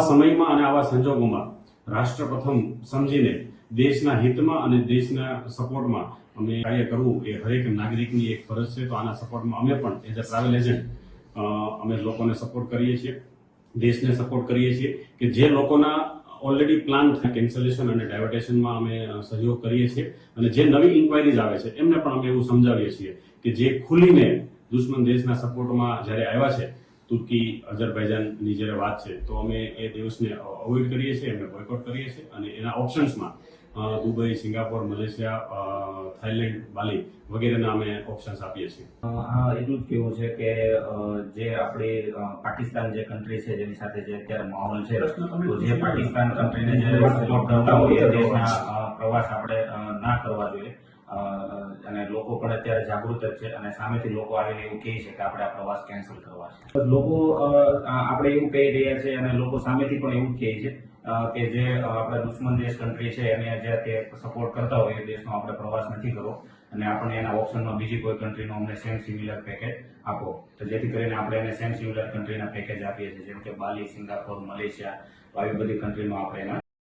સમયમાં અને આવા સંજોગોમાં રાષ્ટ્ર પ્રથમ સમજીને દેશના હિતમાં અને દેશના સપોર્ટમાં અમે કાર્ય કરવું એ હરેક નાગરિકની એક ફરજ છે. તો આના સપોર્ટમાં અમે પણ એઝ અ ટ્રાવેલ એજન્ટ અમે લોકોને સપોર્ટ કરીએ છીએ. દેશને સપોર્ટ કરીએ છીએ કે જે લોકોના ઓલરેડી પ્લાન કેન્સલેશન અને ડાયવર્ટેશનમાં અમે સહયોગ કરીએ છીએ અને જે નવી ઇન્ક્વાયરીઝ આવે છે એમને પણ અમે એવું સમજાવીએ છીએ કે જે ખુલીને દુશ્મન દેશના સપોર્ટમાં જ્યારે આવ્યા છે તુર્કી અઝરબૈજાનની જ્યારે વાત છે તો અમે એ દિવસને અવોઇડ કરીએ છીએ અમે બોયકોટ કરીએ છીએ અને એના ઓપ્શન્સમાં Dubai Singapore Malaysia Thailand Bali વગેરેના અમે ઓપ્શન્સ આપીએ છીએ. હા એટલું જ કેવું છે કે જે આપણી પાકિસ્તાન જે કન્ટ્રી છે જેની સાથે જે અત્યારે માહોલ છે તો જે પાકિસ્તાન કન્ટ્રીને જે સપોર્ટ કરતા હોય દેશના પ્રવાસ આપણે ના કરવા જોઈએ. અને લોકો પણ અત્યારે જાગૃત જ છે અને સામેથી લોકો આવીને એવું કહે છે કે આપણે આ પ્રવાસ કેન્સલ કરવા છે. લોકો આપણે એવું કહી રહ્યા છે અને લોકો સામેથી પણ એવું કહે છે કે જે આપણા દુશ્મન દેશ કન્ટ્રી છે એને જે તે સપોર્ટ કરતા હોય એ દેશનો આપણે પ્રવાસ નથી કરવો અને આપણે એના ઓપ્શનમાં બીજી કોઈ કન્ટ્રીનો અમને સેમ સિમિલર પેકેજ આપો. તો જેથી કરીને આપણે એને સેમ સિમિલર કન્ટ્રીના પેકેજ આપીએ છીએ, જેમ કે બાલી, સિંગાપોર, મલેશિયા, આવી બધી કન્ટ્રીમાં આપણે એના